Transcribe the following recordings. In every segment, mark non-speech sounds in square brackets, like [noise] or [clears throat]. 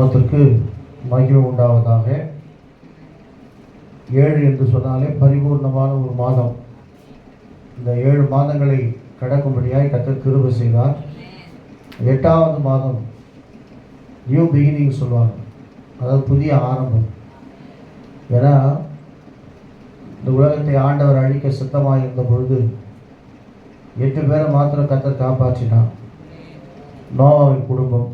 நாமத்திற்கு மகிமை உண்டாவதாக. ஏழு என்று சொன்னாலே பரிபூர்ணமான ஒரு மாதம். இந்த ஏழு மாதங்களை கடக்கும்படியாய் கத்தர் கிருபை செய்தார். எட்டாவது மாதம் நியூ பிகினிங் சொல்லுவாங்க. அதாவது புதிய ஆரம்பம். ஏன்னா இந்த உலகத்தை ஆண்டவர் அழிக்க சித்தமாக இருந்த பொழுது எட்டு பேரை மாத்திரம் கத்தர் காப்பாற்றினான் நோவாவின் குடும்பம்.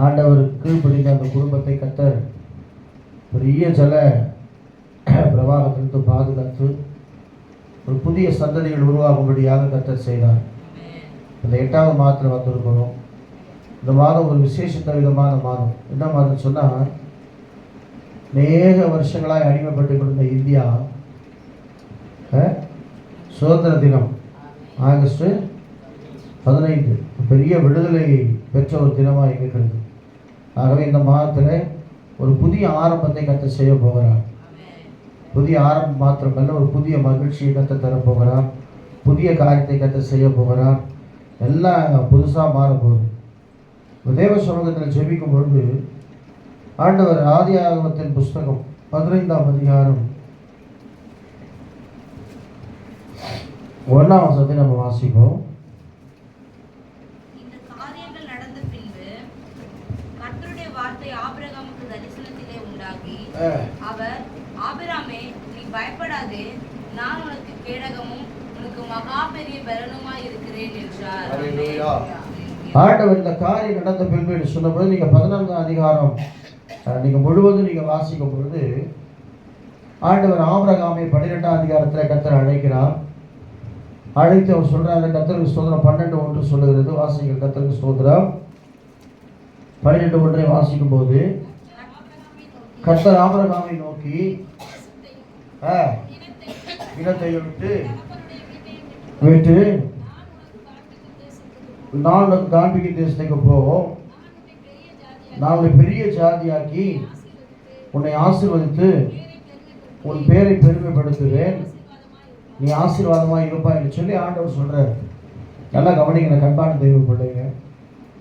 ஆண்டவருக்கு பிடித்த அந்த குடும்பத்தை கத்தர் பெரிய ஜல பிரவாகத்திலிருந்து பாதுகாத்து ஒரு புதிய சந்ததிகள் உருவாகும்படியாக கத்தர் செய்தார். இந்த எட்டாவது மாதத்தில் வந்திருக்கிறோம். இந்த மாதம் ஒரு விசேஷத்த விதமான மாதம். என்ன மாதம் சொன்னால் அநேக வருஷங்களாக அடிமைப்பட்டு கொண்ட இந்தியா சுதந்திர தினம் ஆகஸ்ட் பதினைந்து. பெரிய விடுதலை பெற்ற ஒரு தினமாக இருக்கிறது. ஆகவே இந்த மாதத்தில் ஒரு புதிய ஆரம்பத்தை கத்த செய்ய போகிறார். புதிய ஆரம்பம் மாத்திரமல்ல ஒரு புதிய மகிழ்ச்சியை கத்த தரப்போகிறார் புதிய காரியத்தை கத்த செய்ய போகிறார். எல்லாம் புதுசாக மாறப்போகுது. இந்த தேவ சமூகத்தில் ஜெபிக்கும் பொழுது ஆண்டவர் ஆதி ஆகமத்தின் புஸ்தகம் பதினைந்தாம் அதிகாரம் ஒன்றாம் வசத்தை நம்ம வாசிப்போம் இந்த காரியங்கள் நடந்த பின்பு கர்த்தருடைய வார்த்தை ஆபிரகாமுக்கு தரிசனத்திலே உண்டாகி அவர் ஆபிராமே நீ பயப்படாதே நான் உனக்கு கேடகமும் உனக்கு மகா பெரிய பலனுமாய் இருக்கிறேன் என்றார். ஆண்டவர் இந்த காரியம் நடந்த பின்பு என்று சொன்னபோது நீங்கள் பதினான்காம் அதிகாரம் அஹ், நீங்க முழுவதும் நீங்க வாசிக்கும் பொழுது ஆண்டவர் ஆபிரகாமை பன்னிரெண்டாம் அதிகாரத்தில் கத்தர் அழைக்கிறார். அழைத்து அவர் சொல்றாரு கத்தருக்கு ஸ்தோத்திரம். பன்னெண்டு ஒன்று சொல்லுகிறது வாசிங்கள் கத்தருக்கு ஸ்தோத்திரம். பன்னிரெண்டு ஒன்றை வாசிக்கும் போது கர்த்தர் ஆபரகாமை நோக்கி ஆ, இனத்தை விட்டு விட்டு நான் உனக்கு காண்பிக்கும் தேசத்துக்கு போவோம் நான் உன்னை பெரிய ஜாதியாக்கி உன்னை ஆசீர்வதித்து உன் பேரை பெருமைப்படுத்துவேன். நீ ஆசீர்வாதமாக இருப்பா என்று சொல்லி ஆண்டவர் சொல்கிறார் நல்லா கவனிங்க கண்பான தெய்வ பிள்ளைங்க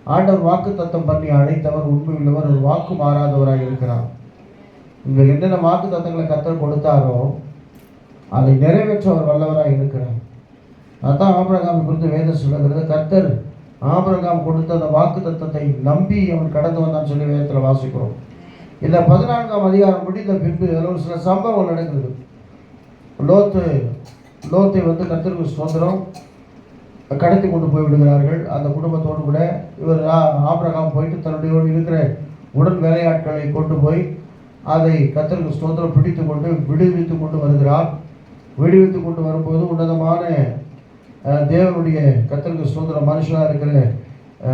ஆண்டவர் வாக்கு தத்தம் பண்ணி அழைத்தவர் உண்மை உள்ளவர் ஒரு வாக்கு மாறாதவராக இருக்கிறார். இங்கே என்னென்ன வாக்கு தத்தங்களை கத்தர் கொடுத்தாரோ அதை நிறைவேற்ற அவர் வல்லவராக இருக்கிறார். அதான் ஆபரகாம் குறித்து வேதம் சொல்லுகிறது கத்தர் ஆபரகாம் கொடுத்த அந்த வாக்கு தத்தத்தை நம்பி அவன் கடந்து வந்தான்னு சொல்லி வேதத்தில் வாசிக்கிறோம். இந்த பதினான்காம் அதிகாரம் முடிந்த பின்பு அதில் ஒரு சில சம்பவம் நடக்குது. லோத்து லோத்தை வந்து கத்திற்கு சுதந்திரம் கடத்தி கொண்டு போய் விடுகிறார்கள். அந்த குடும்பத்தோடு கூட இவர் ஆபரகாம் போயிட்டு தன்னுடைய இருக்கிற உடன் வேலையாட்களை கொண்டு போய் அதை கத்தருக்கு சுதந்திரம் பிடித்து கொண்டு விடுவித்து கொண்டு வருகிறார். விடுவித்து கொண்டு வரும்போது உன்னதமான தேவனுடைய கத்தருக்கு சுதந்திரம் மனுஷனாக இருக்கிற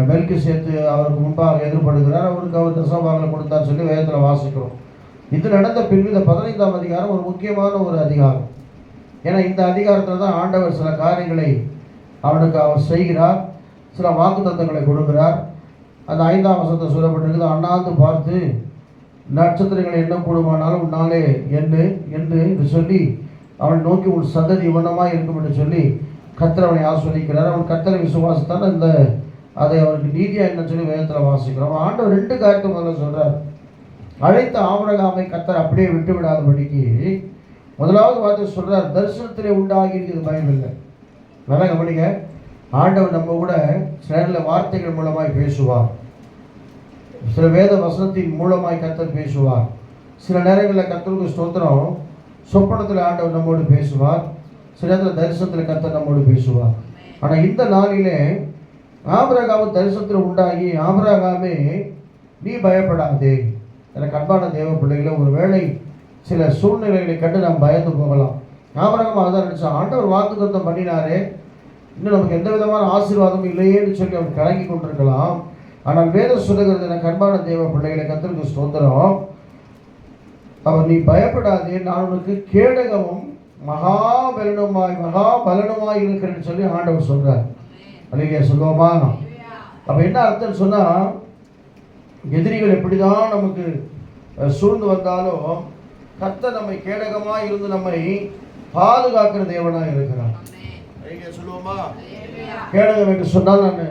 மெல்கு சேர்த்து அவருக்கு முன்பாக எதிர்படுகிறார். அவருக்கு அவர் தசபாகங்களை கொடுத்தான்னு சொல்லி வேதத்தில் வாசிக்கிறோம். இது நடந்த பின்பு இந்த பதினைந்தாம் அதிகாரம் ஒரு முக்கியமான ஒரு அதிகாரம். ஏன்னா இந்த அதிகாரத்தில் தான் ஆண்டவர் சில காரியங்களை அவனுக்கு அவர் செய்கிறார். சில வாக்குத்தத்தங்களை கொடுக்கிறார். அந்த ஐந்தாம் வசத்தை சொல்லப்பட்டிருக்குது அண்ணாந்து பார்த்து நட்சத்திரங்களை என்ன கூடுமானாலும் உன்னாலே எண்ணு என்று என்று சொல்லி அவன் நோக்கி உன் சந்ததி இவனமாக இருக்கும் என்று சொல்லி கத்தர் அவனை ஆஸ்வதிக்கிறார். அவன் கத்தரை விசுவாசித்தான். அந்த அதை அவனுக்கு நீதியாக என்ன சொல்லி வேதத்தில் வாசிக்கிறோம். அவன் ஆண்டவர் ரெண்டு காரியத்தை முதல்ல சொல்கிறார் அழைத்த ஆமரகாமை கத்தர் அப்படியே விட்டு விடாதபடிக்கு முதலாவது வார்த்தை சொல்கிறார் தரிசனத்திலே உண்டாகி இருக்குது பயம் இல்லை நல்லா கவனிங்க. ஆண்டவர் நம்ம கூட சில வார்த்தைகள் மூலமாக பேசுவார். சில வேத வசனத்தின் மூலமாய் கத்தர் பேசுவார். சில நேரங்களில் கத்தருக்கு ஸ்தோத்திரம். சொப்பனத்தில் ஆண்டவர் நம்மோடு பேசுவார். சில நேரத்தில் தரிசனத்தில் கத்தர் நம்மோடு பேசுவார். ஆனால் இந்த நாளிலே ஆபிரகாம் தரிசனத்தில் உண்டாகி ஆபரகாமே நீ பயப்படாதே. எனக்கு அன்பான தேவ பிள்ளைகளை ஒரு வேளை சில சூழ்நிலைகளை கண்டு நாம் பயந்து போகலாம். ஆபிரகாம் அதான் நினச்சா ஆண்டவர் வாக்குத்தத்தம் பண்ணினாரே. இன்னும் நமக்கு எந்த விதமான ஆசீர்வாதமும் இல்லையேன்னு சொல்லி அவர் கலங்கி கொண்டிருக்கலாம். ஆனால் வேதம் சொல்லுகிறது எனக்கு அன்பான தேவ பிள்ளைகளை கத்திற்கு ஸ்தோத்திரம். அவர் நீ பயப்படாதே நான் உனக்கு கேடகமும் மகாபலனுமாய் மகாபலனுமாய் இருக்கிறேன்னு சொல்லி ஆண்டவர் சொல்றார். அல்லையா சொல்லுவோமா? அப்ப என்ன அர்த்தம் சொன்னா எதிரிகள் எப்படிதான் நமக்கு அஹ், சூழ்ந்து வந்தாலும் கர்த்தர் நம்மை கேடகமாய் இருந்து நம்மை பாதுகாக்கிற தேவனாய் இருக்கிறார். சொல்லுவோமா? கேடகம் என்று சொன்னால் நான்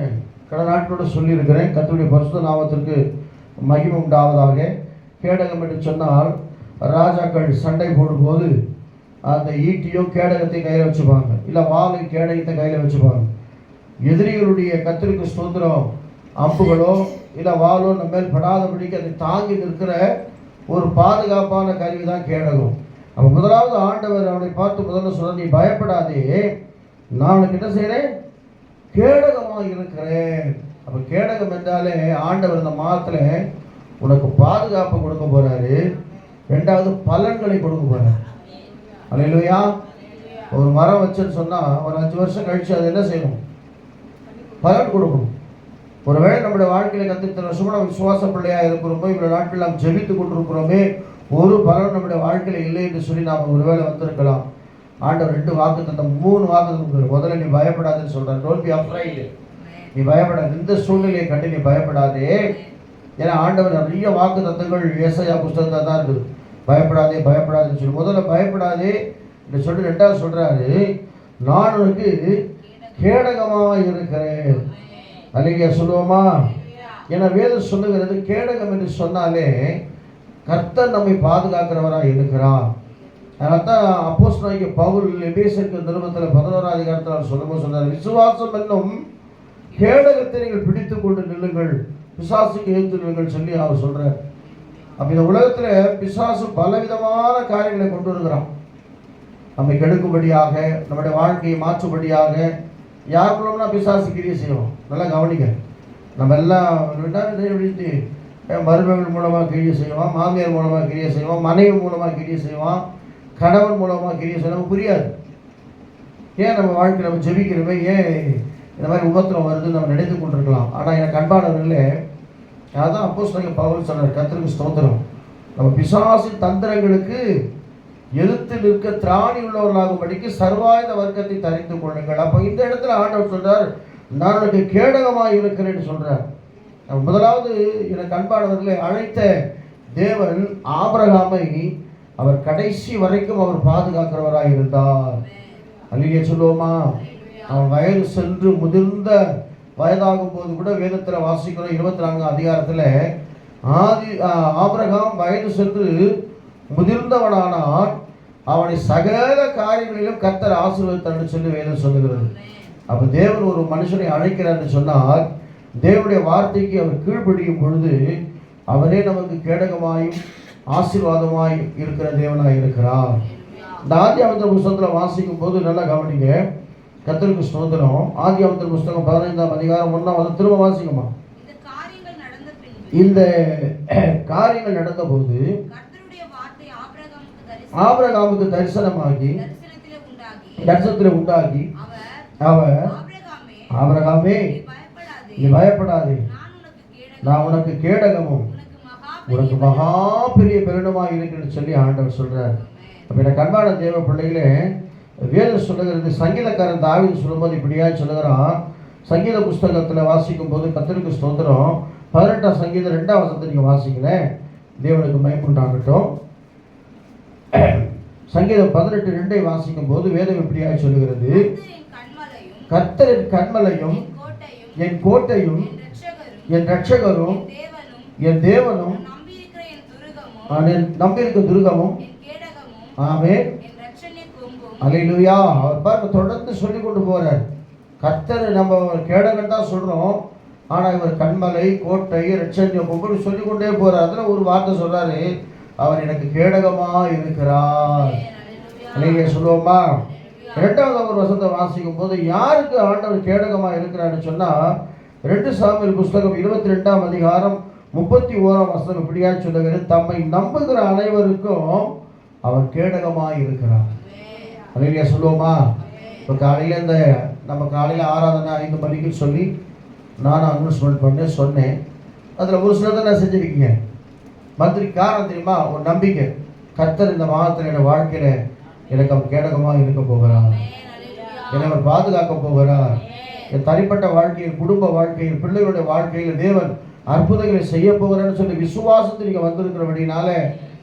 கடந்த நாட்களோட சொல்லியிருக்கிறேன் கத்துடைய பரிசுத்த நாமத்திற்கு மகிமை உண்டாவதாக. கேடகம் என்று சொன்னால் ராஜாக்கள் சண்டை போடும்போது அந்த ஈட்டியோ கேடகத்தை கையில் வச்சுப்பாங்க. இல்லை வாளும் கேடகத்தை கையில் வச்சுப்பாங்க. எதிரிகளுடைய கத்திரிக்கு சுதந்திரம் அம்புகளோ இல்லை வாளோ நம்ம மேல் படாதபடிக்கு அதை தாங்கி நிற்கிற ஒரு பாதுகாப்பான கருவி தான் கேடகம். அப்போ முதலாவது ஆண்டவர் அவனை பார்த்து முதல்ல சொல்ல நீ பயப்படாதே. நான் உனக்கு என்ன செய்கிறேன் கேடகமாக இருக்கிறேன். அப்போ கேடகம் என்றாலே ஆண்டவர் இந்த மாதத்தில் உனக்கு பாதுகாப்பு கொடுக்க போறாரு. ரெண்டாவது பலன்களை கொடுக்க போறாரு. அல்லையா ஒரு மரம் வச்சுன்னு சொன்னால் ஒரு அஞ்சு வருஷம் கழிச்சு அது என்ன செய்யணும்? பலன் கொடுக்கணும். ஒருவேளை நம்முடைய வாழ்க்கையில கற்று இத்தனை நம்ம விசுவாச பிள்ளையா இருக்கிறோமோ இவ்வளவு நாட்கள் நாம் ஜெபித்து கொண்டிருக்கிறோமே ஒரு பலன் நம்முடைய வாழ்க்கையில இல்லை என்று சொல்லி நாம் ஒருவேளை வந்திருக்கலாம். ஆண்டவர் ரெண்டு வாக்கு தந்த மூணு வாக்கு கொடுக்குறாரு முதல்ல நீ பயப்படாதுன்னு சொல்கிறார் டோல் பி அஃப்ரைடு நீ பயப்படாது. இந்த சூழ்நிலையை கண்டு நீ பயப்படாதே. ஏன்னா ஆண்டவர் நிறைய வாக்கு தத்தங்கள் ஏசையா புஸ்தகத்தில் தான் இருக்குது. பயப்படாதே பயப்படாதுன்னு சொல்லி. முதல்ல பயப்படாதே என்று சொல்லி ரெண்டாவது சொல்கிறாரு நான் உனக்கு கேடகமாக இருக்கிறேன். அழகிய சொல்லுவோமா? ஏன்னா வேதம் சொல்லுகிறது கேடகம் என்று சொன்னாலே கர்த்தர் நம்மை பாதுகாக்கிறவராக இருக்கிறான் அதான் அப்போஸ் நாய்க்கு பவுல் எபேசருக்கு நிறுவனத்தில் பதினோராம் அதிகாரத்தில் சொல்லும்போது சொன்னார் விசுவாசம் என்னும் கேடகத்தை நீங்கள் பிடித்து கொண்டு நில்லுங்கள். பிசாசுக்கு எழுத்து நில்லுங்கள் சொல்லி அவர் சொல்கிறார் அப்போ இந்த உலகத்தில் பிசாசு பலவிதமான காரியங்களை கொண்டு வருகிறான். நம்மை கெடுக்கும்படியாக நம்முடைய வாழ்க்கையை மாற்றும்படியாக யார் மூலம்னா பிசாசு கிரியை செய்வோம் நல்லா கவனிங்க. நம்ம எல்லாம் மருமகள் மூலமாக கிரியை செய்வோம் மாமியார் மூலமாக கிரியை செய்வோம் மனைவி மூலமாக கிரியை செய்வான். கணவன் மூலமாக கிரியை செய்ய நமக்கு புரியாது. ஏன் நம்ம வாழ்க்கையில் நம்ம ஜெபிக்கிறோமே? ஏன் இந்த மாதிரி உபத்திரம் வருதுன்னு நம்ம நினைத்து கொண்டிருக்கலாம். ஆனால் எனக்கு அன்பானவர்களே அதான் அப்போ சொன்ன பவுல் சொன்னார் கத்திரிக்கு ஸ்தோத்திரம். நம்ம பிசாசின் தந்திரங்களுக்கு எதிர்த்து நிற்க திராணி உள்ளவர்களாகும்படிக்கு சர்வாயுத வர்க்கத்தை தரித்து கொள்ளுங்கள். அப்போ இந்த இடத்துல ஆண்டவர் சொல்றார் நான் உனக்கு கேடகமாக இருக்கிறேன்னு சொல்றார். முதலாவது எனக்கு அன்பானவர்களை அழைத்த தேவன் ஆபரகாமை அவர் கடைசி வரைக்கும் அவர் பாதுகாக்கிறவராக இருந்தார். அல்லையே சொல்லுவோமா? அவன் வயது சென்று முதிர்ந்த வயதாகும் போது கூட வேதத்தில் வாசிக்கிறோம் இருபத்தி நான்கு அதிகாரத்தில் ஆதி ஆ- ஆபிரகாம் வயது சென்று முதிர்ந்தவனானால் அவனை சகல காரியங்களிலும் கத்தர் ஆசீர்வதித்தான்னு சொல்லி வேதம் சொல்லுகிறது. அப்போ தேவன் ஒரு மனுஷனை அழைக்கிறார்னு சொன்னால் தேவனுடைய வார்த்தைக்கு அவர் கீழ்ப்படியும் பொழுது அவரே நமக்கு கேடகமாயும் ஆசீர்வாதமாய் இருக்கிற தேவனாய் இருக்கிறார். இந்த ஆதியாமத்தின் புஸ்தகத்தில் வாசிக்கும் போது நல்லா கவனிங்க. கத்தருக்கு ஸ்தோத்திரம். ஆதியாமத்தின் புஸ்தகம் பதினைந்தாம் அதிகாரம் ஒன்றாம் வந்து திரும்ப வாசிக்குமா இந்த காரியங்கள் நடந்த [clears throat] நடந்தபோது ஆபிரகாமுக்கு தரிசனம் ஆபிரகாமுக்கு தரிசனமாகி தரிசனத்திலே உண்டாகி அவர் ஆபிரகாமே நீ பயப்படாதே. நான் உனக்கு கேடகமும். உனக்கு மகா பெரிய பெருடமாக இருக்குன்னு சொல்லி ஆண்டவர் சொல்கிறார் அப்போ எனக்கு அன்பான தேவ பிள்ளைகளே வேதம் சொல்லுகிறது சங்கீதக்காரன் தாவின் சொல்லும்போது இப்படியா சொல்லுகிறான். சங்கீத புஸ்தகத்தில் வாசிக்கும் போது கத்திரிக்கு ஸ்தோத்திரம். பதினெட்டாம் சங்கீதம் ரெண்டாம் வசத்தை நீங்கள் வாசிக்கிறேன் தேவனுக்கு மயமுண்டாகட்டும். சங்கீதம் பதினெட்டு ரெண்டை வாசிக்கும் போது வேதம் இப்படியாய் சொல்லுகிறது. கண்மலையும் கர்த்தரின் கண்மலையும் என் கோட்டையும் என் என் ரட்சகரும் என் தேவனும் என் தேவனும் நான் நம்பியிருக்கிற என் என் நம்பியிருக்க துருகமும் ஆமே அலையிலுயா அவர் பாருங்க தொடர்ந்து சொல்லி கொண்டு போறார். கர்த்தர் நம்ம கேடகன் தான் சொல்றோம். ஆனா இவர் கண்மலை கோட்டை ரட்சண்யம் ஒவ்வொரு சொல்லி கொண்டே போறார். அதுல ஒரு வார்த்தை சொல்றாரு. அவர் எனக்கு கேடகமா இருக்கிறார். அலையிலே சொல்லுவோமா? இரண்டாவது அவர் வசந்த வாசிக்கும் போது யாருக்கு ஆண்டவர் கேடகமா இருக்கிறாருன்னு சொன்னா? ரெண்டு சாமியல் புஸ்தகம் இருபத்தி ரெண்டாம் அதிகாரம் முப்பத்தி ஓராம் வசனம் இப்படியா சொல்லுகிறது தம்மை நம்புகிற அனைவருக்கும் அவர் கேடகமாக இருக்கிறார். அலையிலே சொல்லுவோமா? இப்போ காலையில் இந்த நம்ம காலையில் ஆராதனை ஐந்து மணிக்கு சொல்லி நானும் அனௌன்ஸ்மெண்ட் பண்ணி சொன்னேன். அதில் ஒரு சிலதை நான் செஞ்சுருக்கீங்க. மந்திரி காரணம் தெரியுமா? ஒரு நம்பிக்கை. கர்த்தர் இந்த மாதத்தில் வாழ்க்கையில் எனக்கு அவர் கேடகமாக இருக்க போகிறார். என்னை அவர் பாதுகாக்க போகிறார். என் தனிப்பட்ட வாழ்க்கையில் குடும்ப வாழ்க்கையில் பிள்ளைகளுடைய வாழ்க்கையில் தேவன் அற்புதங்களை செய்ய போகிறேன்னு சொல்லி விசுவாசத்தில் நீங்கள் வந்திருக்கிறபடினால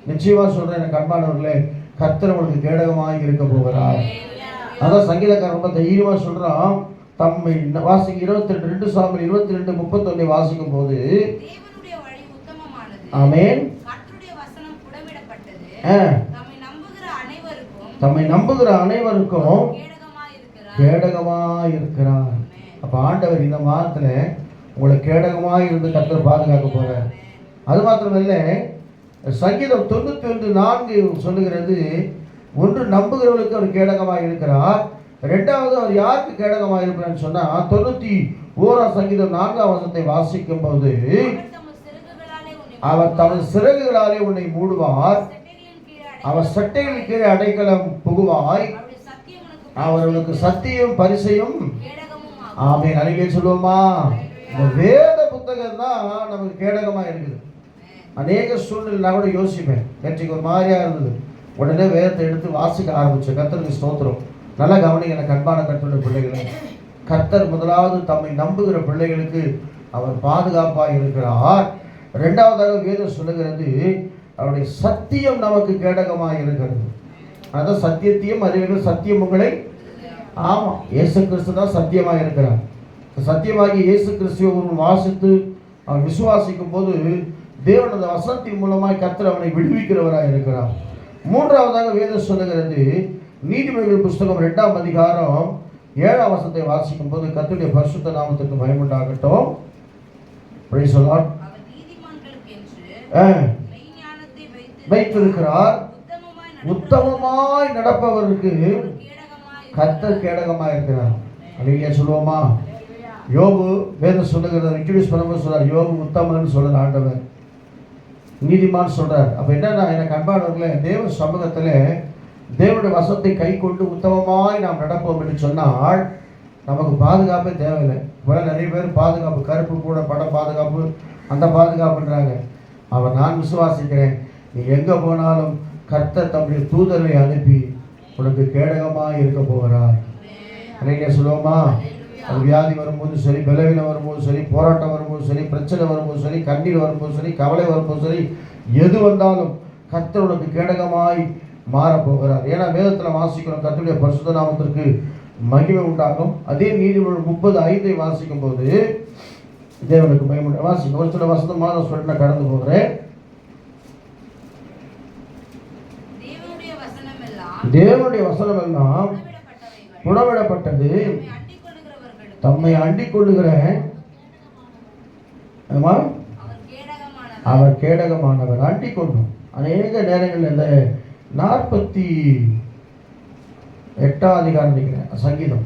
நிச்சயமா சொல்றேன் எனக்கு அன்பானவர்களே கர்த்தர் உங்களுக்கு கேடகமாக இருக்க போகிறார். அதான் சங்கீதக்காரன் ரொம்ப தைரியமா சொல்றான். தம்மை வாசிக்க இருபத்தி ரெண்டு ரெண்டு சாமி இருபத்தி ரெண்டு முப்பத்தொன்னு வாசிக்கும் போது ஆமென். தம்மை நம்புகிற அனைவருக்கும் தம்மை நம்புகிற அனைவருக்கும் கேடகமாய் இருக்கிறார். கேடகமா இருக்கிறார். அப்ப ஆண்டவர் இந்த மாதத்துல உங்களை கேடகமாக இருந்து கத்தர் பாதுகாக்க போகிறார் அது மாத்திரமல்ல சங்கீதம் தொண்ணூத்தி ஒன்று நான்கு சொல்லுகிறது ஒன்று நம்புகிறவர்களுக்கு அவர் கேடகமாக இருக்கிறார் ரெண்டாவது அவர் யாருக்கு கேடகமாக இருக்கிறான்னு சொன்னால் தொண்ணூத்தி ஓரா சங்கீதம் நான்காம் வசத்தை வாசிக்கும் போது அவர் தமது சிறகுகளாலே உன்னை மூடுவார் அவர் சட்டைகள் கீழே அடைக்கலம் புகுவாய் அவர்களுக்கு சத்தியம் பரிசையும் ஆமே ஆகும் சொல்லுவோமா? இந்த வேத புத்தகம் தான் நமக்கு கேடகமாக இருக்குது. அநேக சூழ்நிலை நான் கூட யோசிப்பேன். நேற்றுக்கு ஒரு மாதிரியாக இருந்தது. உடனே வேதத்தை எடுத்து வாசிக்க ஆரம்பித்தேன் கத்தருக்கு ஸ்தோத்திரம். நல்லா கவனிங்க எனக்கு அன்பான கற்றுள்ள பிள்ளைகளை. கர்த்தர் முதலாவது தம்மை நம்புகிற பிள்ளைகளுக்கு அவர் பாதுகாப்பாக இருக்கிறார். ரெண்டாவதாக வேதம் சொல்லுகிறது அவருடைய சத்தியம் நமக்கு கேடகமாக இருக்கிறது. அதான் சத்தியத்தையும் அறிவியல் சத்தியம் உங்களை. ஆமாம் இயேசு கிறிஸ்து தான் சத்தியமாக இருக்கிறார். சத்தியமாகி இயேசு கிறிஸ்துவை ஒருவன் வாசித்து அவன் விசுவாசிக்கும் போது தேவன் அந்த வசனத்தின் மூலமாய் கர்த்தர் அவனை விடுவிக்கிறவராக இருக்கிறார். மூன்றாவதாக வேதம் சொல்லுகிறது நீதிமொழிகள் புஸ்தகம் இரண்டாம் அதிகாரம் ஏழாம் வசனத்தை வாசிக்கும் போது கர்த்தருடைய பரிசுத்த நாமத்துக்கு பயமுண்டாகட்டும். வைத்து வைத்திருக்கிறார். உத்தமமாய் நடப்பவருக்கு நடப்பவருக்கு கேடகமாய் கர்த்தர் கேடகமா இருக்கிறார். அழகிய சொல்லுவோமா? யோபு வேதம் சொல்லுகிறத இன்ட்ரடியூஸ் பண்ணும்போது சொல்றார் யோபு உத்தமன் சொல்றார் ஆண்டவர். நீதிமான் சொல்றார். அப்ப என்னன்னா எனக்கு அன்பானவர்களே தேவ சமூகத்துல தேவனுடைய வசத்தை கை கொண்டு உத்தமமாய் நாம் நடப்போம் என்று சொன்னால் நமக்கு பாதுகாப்பே தேவையில்லை. இப்போ நிறைய பேர் பாதுகாப்பு கருப்பு கூட பட பாதுகாப்பு அந்த பாதுகாப்புன்றாங்க. அவர் நான் விசுவாசிக்கிறேன் நீ எங்கே போனாலும் கர்த்தர் தம்முடைய தூதரை அனுப்பி உனக்கு கேடகமாக இருக்க போகிறார். அன்னைக்கே சொல்லுவோமா? அது வியாதி வரும்போது சரி பலவீனம் வரும்போது சரி போராட்டம் வரும்போது சரி பிரச்சனை வரும்போது சரி கண்ணீர் வரும்போது சரி கவலை வரும்போது சரி எது வந்தாலும் கர்த்தர் உனக்கு கேடகமாய் மாறப் போகிறார். ஏன்னா வேதத்தில் வாசிக்கிறோம் கர்த்தருடைய பரிசுத்த நாமத்திற்கு மகிமை உண்டாகும். அதே நீதிமொழி முப்பது ஐந்தை வாசிக்கும் போது தேவனுக்கு மகிமை. வாசிக்கும் ஒரு சில வசனம் மாதம் சொல்லிட்டு நான் கடந்து போகிறேன். தேவனுடைய வசனம் எல்லாம் தேவனுடைய வசனம் எல்லாம் புடமிடப்பட்டவைகள் புடமிடப்பட்டது தம்மை அண்டிக் கொள்ளுகிற அவர் கேடகமானவர் அண்டிக் கொள்ளும் அநேக நேரங்களில் இந்த நாற்பத்தி எட்டாம் அதிகாரம் நினைக்கிறேன் சங்கீதம்.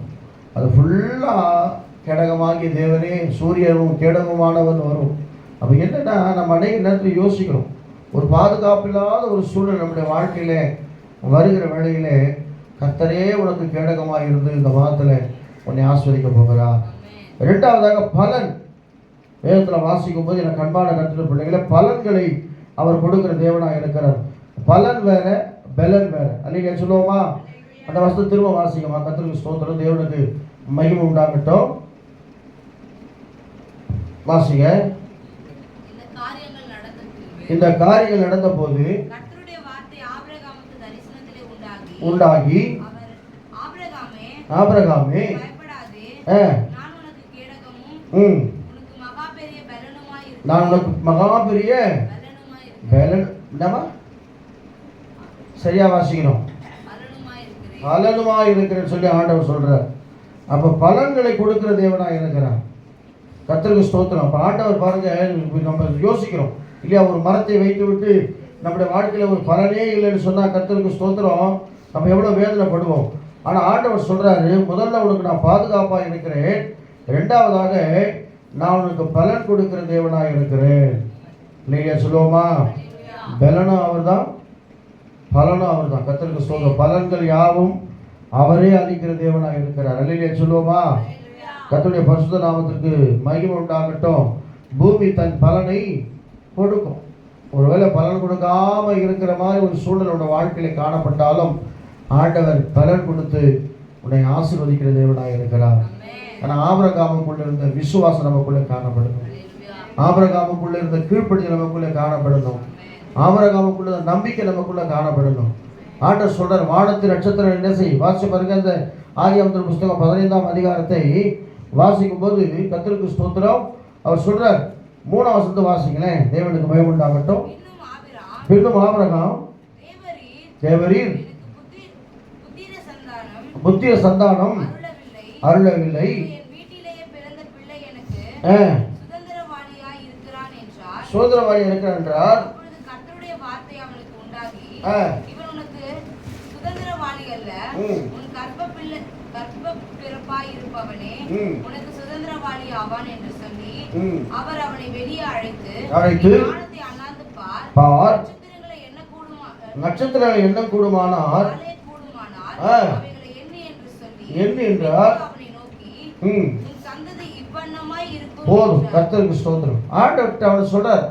அது ஃபுல்லாக கேடகமாகிய தேவனே சூரியனும் கேடகமானவன் வரும். அப்போ என்னன்னா நம்ம அநேக நேரத்தில் யோசிக்கிறோம். ஒரு பாதுகாப்பில்லாத ஒரு சூழல் நம்முடைய வாழ்க்கையில் வருகிற வேளையிலே கர்த்தரே உனக்கு கேடகமாக இருந்து இந்த மாதத்தில் உன்னை ஆஸ்வதிக்க போகிறார் இரண்டாவதாக பலன். வேதத்தில் வாசிக்கும் போது எனக்கு அன்பான கருத்துல பிள்ளைகளை பலன்களை அவர் கொடுக்கிற தேவனாக இருக்கிறார். பலன் வேற பலன் வேற. அல்லையா சொல்லுவோமா? அந்த வசத்தை திரும்ப வாசிக்கமா? கத்திரிக்கு ஸ்தோத்திரம். தேவனுக்கு மகிமை உண்டாகட்டும். வாசிங்க. இந்த காரியங்கள் நடந்த போது உண்டாகி ஆபிரகாமே நான் உனக்கு ம். மகா பெரிய நான் பலன் என்னம்மா? சரியா வாசிக்கணும். பலனுமாய் இருக்கிறேன் பலனுமா இருக்கிறேன்னு சொல்லி ஆண்டவர் சொல்றார். அப்ப பலன்களை கொடுக்கிற தேவனா இருக்கிறான் கர்த்தருக்கு ஸ்தோத்திரம். அப்ப ஆண்டவர் பாருங்க நம்ம யோசிக்கிறோம். இல்லையா ஒரு மரத்தை வைத்து விட்டு நம்முடைய வாழ்க்கையில ஒரு பலனே இல்லைன்னு சொன்னா கர்த்தருக்கு ஸ்தோத்திரம். நம்ம எவ்வளவு வேதனைப்படுவோம். ஆனால் ஆண்டவர் சொல்கிறாரு முதல்ல உனக்கு நான் பாதுகாப்பாக இருக்கிறேன். ரெண்டாவதாக நான் உனக்கு பலன் கொடுக்கிற தேவனாக இருக்கிறேன். இல்லையா சொல்லுவோமா? பலனும் அவர்தான் பலனும் அவர் தான் கத்தருக்கு சொல்ற பலன்கள் யாவும் அவரே அளிக்கிற தேவனாக இருக்கிறார். அல்லையா சொல்லுவோமா? கர்த்தருடைய பரிசுத்த நாமத்திற்கு மகிமை உண்டாகட்டும். பூமி தன் பலனை கொடுக்கும். ஒருவேளை பலன் கொடுக்காம இருக்கிற மாதிரி ஒரு சூழல் உன்னோட வாழ்க்கையில காணப்பட்டாலும் ஆண்டவர் பலன் கொடுத்து உன்னை ஆசீர்வதிக்கிற தேவனாக இருக்கிறார். ஆனா ஆபரகாமுக்குள்ள இருந்த விசுவாசம் நமக்குள்ள காணப்படணும் ஆபரகாமுக்குள்ள இருந்த கீழ்ப்படிதல் நமக்குள்ள காணப்படணும் ஆபரகாமுக்குள்ள நம்பிக்கை நமக்குள்ள காணப்படணும் ஆண்டவர் சொல்றார் வானத்து நட்சத்திரம் என்ன செய்? வாசி பாருங்க அந்த ஆதியாமத்தின் புஸ்தகம் பதினைந்தாம் அதிகாரத்தை வாசிக்கும் போது கத்திற்கு ஸ்தோத்திரம். அவர் சொல்றார் மூணாம் வசனத்தை வாசிங்களேன். தேவனுக்கு பயம் உண்டாகட்டும். பின்னும் ஆபிரகாம். தேவரீர் தேவரீர் எனக்கு புத்தி புத்திர புத்திர சந்தானம். அருளவில்லை. சுதந்திரவாளியாய் இருக்கிறான் என்றார் சுதந்திரவாளி அல்ல ம். உன் கர்ப்ப பிள்ளை கர்ப்ப பிறப்பாய் இருப்பவனே. உனக்கு சுதந்திரவாளி ஆவான் என்று சொல்லி. அவர் அவனை வெளியே அழைத்து அழைத்து, "நீ வானத்தை அண்ணாந்து பார். பார். நட்சத்திரங்களை என்ன கூடுமா நட்சத்திரம் என்ன கூடுமானால் காலே கூடுமானால் ஆ. அவைகளை எண்ணு என்று சொல்லி எண்ணு என்றார். பின்பு அவனை நோக்கி ம். போதும். கர்த்தருக்கு ஸ்தோத்திரம். ஆண்டவர்கிட்ட அவர் சொல்றார்.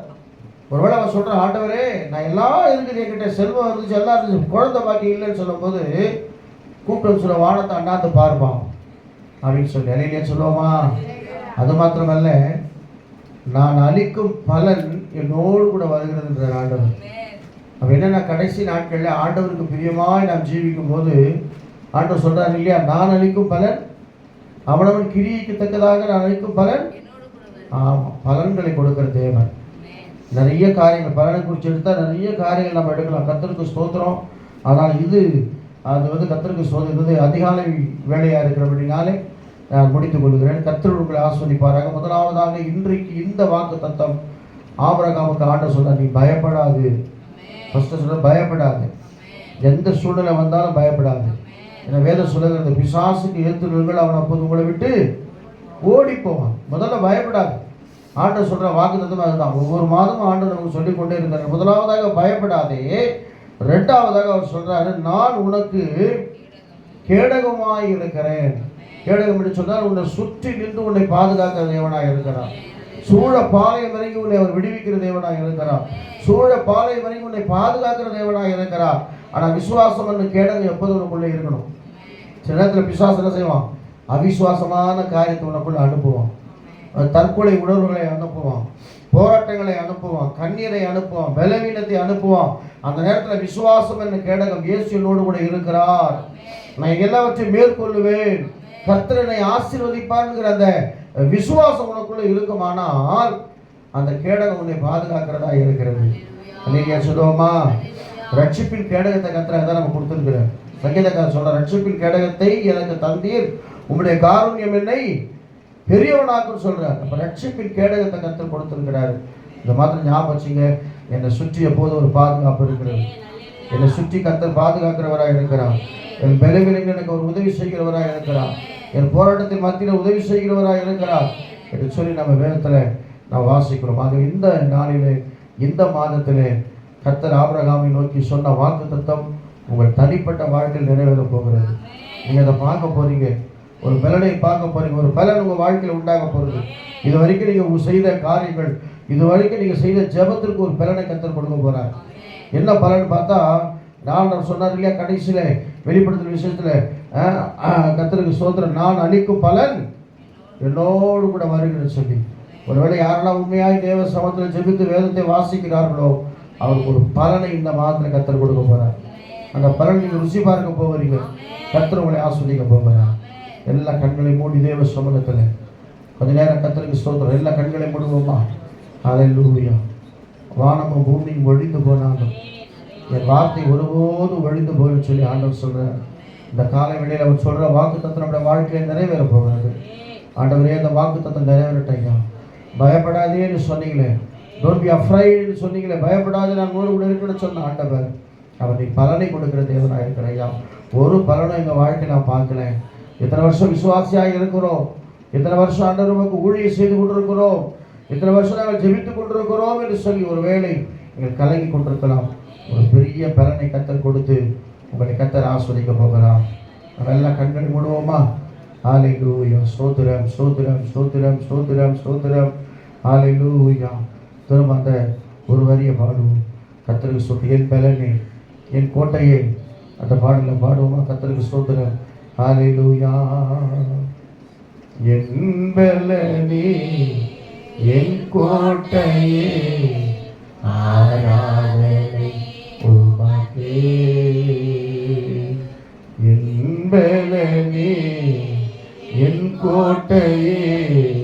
ஒருவேளை அவன் சொல்றான் ஆண்டவரே நான் எல்லாம் இருக்குது என்கிட்ட செல்வம் இருந்துச்சு எல்லாம் இருந்துச்சு குழந்தை பாக்கி இல்லைன்னு சொல்லும்போது கூப்பிட்டு சொல்ல வானத்தை அண்ணாந்து பார்ப்பான் அப்படின்னு சொல்லி அலையிலே சொல்லுவோமா? அது மாத்திரமல்ல நான் அளிக்கும் பலன் என்னோடு கூட வருகிறதுன்ற ஆண்டவர். அப்போ என்னன்னா கடைசி நாட்களில் ஆண்டவருக்கு பிரியமாய் நாம் ஜீவிக்கும் போது ஆண்டவர் சொல்றாரு இல்லையா நான் அளிக்கும் பலன் அவனவன் கிரியைக்கு தக்கதாக நான் அளிக்கும் பலன். ஆமாம் பலன்களை கொடுக்கிற தேவன். நிறைய காரியங்கள் பலனை குறித்து எடுத்தால் நிறைய காரியங்கள் நம்ம எடுக்கலாம் கத்தருக்கு ஸ்தோத்திரம் ஆனால் இது அது வந்து கத்தருக்கு ஸ்தோத்திரம் இது அதிகாலை வேலையாக இருக்கிறபடினாலே நான் முடித்துக் கொள்கிறேன் கத்தர் உங்களை ஆஸ்வதிப்பாராக முதலாவதாக இன்றைக்கு இந்த வாக்கு தத்தம் ஆபரகாமுக்கு ஆண்ட சொல்ல நீ பயப்படாது. ஃபஸ்ட்டு சொல்ல பயப்படாது. எந்த சூழ்நிலை வந்தாலும் பயப்படாது இந்த வேதம் சொல்லுகிறது. பிசாசுக்கு எதிர்த்து அவன் அப்போது உங்களை விட்டு ஓடி போவான். முதல்ல பயப்படாது. ஆண்ட சொல்ற வாக்கு தத்துவம் அதுதான். ஒவ்வொரு மாதமும் ஆண்டவர் நமக்கு சொல்லி கொண்டே இருக்கிறார் முதலாவதாக பயப்படாதே. ரெண்டாவதாக அவர் சொல்றாரு நான் உனக்கு கேடகமாய் இருக்கிறேன். கேடகம் என்று சொன்னால் உன்னை சுற்றி நின்று உன்னை பாதுகாக்கிற தேவனாக இருக்கிறான் சூழ பாளையம் வரைக்கும் உன்னை அவர் விடுவிக்கிற தேவனாக இருக்கிறார். சூழ பாளையம் வரைக்கும் உன்னை பாதுகாக்கிற தேவனாக இருக்கிறார். ஆனால் விசுவாசம் என்று கேடகம் எப்போதும் உனக்குள்ளே இருக்கணும். சில நேரத்தில் பிசாசு என்ன செய்வான்? அவிசுவாசமான காரியத்தை உனக்குள்ள அனுப்புவான். அது தற்கொலை உணர்வுகளை அனுப்புவான். போராட்டங்களை அனுப்புவான். கண்ணீரை அனுப்புவான். பலவீனத்தை அனுப்புவான். அந்த நேரத்தில் விசுவாசம் என்ற கேடகம் இயேசு என்னோடு கூட இருக்கிறார். நான் எல்லாவற்றையும் மேற்கொள்ளுவேன். கர்த்தரனை ஆசீர்வதிப்பான்ங்கிற அந்த விசுவாசம் உனக்குள்ள இருக்குமானால் அந்த கேடகம் உன்னை பாதுகாக்கிறதா இருக்கிறது. நீங்க சொல்லுவோமா? ரட்சிப்பின் கேடகத்தை கத்திர தான் நம்ம கொடுத்துருக்கிறேன் சங்கீதக்காரர் சொல்ற ரட்சிப்பின் கேடகத்தை எனக்கு தந்தீர். உம்முடைய காருண்யம் என்னை பெரியவனாக்கும் சொல்றார். அப்ப ரட்சிப்பின் கேடகத்தை கற்று கொடுத்திருக்கிறாரு. இந்த மாத்திரம் ஞாபகம் வச்சுங்க. என்னை சுற்றி எப்போது ஒரு பாதுகாப்பு இருக்கிறது. என்னை சுற்றி கத்தர் பாதுகாக்கிறவராக இருக்கிறார். என் பலவீனங்கள் எனக்கு ஒரு உதவி செய்கிறவராக இருக்கிறார். என் போராட்டத்தின் மத்தியில் உதவி செய்கிறவராக இருக்கிறார் என்று சொல்லி நம்ம வேதத்தில் நான் வாசிக்கிறோம். ஆக இந்த நாளிலே இந்த மாதத்திலே கத்தர் ஆபிரகாமை நோக்கி சொன்ன வாக்கு தத்தம் உங்கள் தனிப்பட்ட வாழ்க்கையில் நிறைவேற போகிறது. நீங்கள் அதை பார்க்க போறீங்க. ஒரு பலனை பார்க்க போறீங்க. ஒரு பலன் உங்கள் வாழ்க்கையில் உண்டாக போகிறது இது வரைக்கும் நீங்கள் செய்த காரியங்கள் இது வரைக்கும் நீங்கள் செய்த ஜெபத்திற்கு ஒரு பலனை கத்தர் கொடுக்க போகிறார் என்ன பலன் பார்த்தா நான் சொன்னார் இல்லையா கடைசியில் வெளிப்படுத்துகிற விஷயத்தில் கத்தருக்கு சோதரன் நான் அளிக்கும் பலன் என்னோடு கூட வருகிறேன்னு சொல்லி. ஒருவேளை யாரெல்லாம் உண்மையாய் தேவ சமத்தில் ஜெபித்து வேதத்தை வாசிக்கிறார்களோ அவருக்கு ஒரு பலனை இந்த மாதத்தில் கத்தர் கொடுக்க போகிறார் அந்த பலன் நீங்கள் ருசி பார்க்க போகிறீங்க கத்திர உங்களை ஆஸ்வதிக்க போகிறார். எல்லா கண்களையும் மூடி தேவ சமூகத்தில். கொஞ்ச நேரம் கத்தருக்கு ஸ்தோத்திரம். எல்லா கண்களையும் மூடுவோமா? ஹalleluya வானமும் பூமியும் ஒழிந்து போனாலும் என் வார்த்தை ஒருபோதும் ஒழிந்து போயின்னு சொல்லி ஆண்டவர் சொல்கிறேன் இந்த காலை வேளையில் அவர் சொல்கிற வாக்கு தத்துவம் நம்முடைய வாழ்க்கையில் நிறைவேற போகிறது. ஆண்டவரே அந்த வாக்கு தத்துவம் நிறைவேறட்டையா? பயப்படாதேன்னு சொன்னீங்களே. டோன்ட் பி அஃப்ரைடுன்னு சொன்னீங்களே. பயப்படாது நான் உங்களோட கூட இருக்குன்னு சொன்ன ஆண்டவர். அவருடைய பலனை கொடுக்கிற தேவனாக இருக்கிற ஐயா. ஒரு பலனும் எங்கள் வாழ்க்கை நான் பார்க்கல. இத்தனை வருஷம் விசுவாசியாக இருக்கிறோம். இத்தனை வருஷம் ஆண்டவர் நமக்கு ஊழியை செய்து கொண்டிருக்கிறோம். இத்தனை வருஷம் நாங்கள் ஜெபித்துக் கொண்டிருக்கிறோம் என்று சொல்லி ஒரு வேளை நீங்கள் கலங்கி கொண்டிருக்கலாம். ஒரு பெரிய பலனை கத்தர் கொடுத்து உங்களை கத்தர் ஆஸ்வதிக்க போகிறார். நம்ம எல்லாம் ஆலை மூடுவோமா? ஹalleluya ஸ்தோத்திரம் ஸ்தோத்திரம் ஸ்தோத்திரம் ஸ்தோத்திரம் ஸ்தோத்திரம். லூயா திரும்ப அந்த ஒரு வரிய பாடுவோம் கத்தருக்கு சொல்லி என் பலனே என் கோட்டையை அந்த பாடலில் பாடுவோமா? கத்தருக்கு ஸ்தோத்திரம். ஹalleluya என் பலனே என் கோட்டையே ஆராதனை உமக்கே. என் பலனே என் கோட்டையே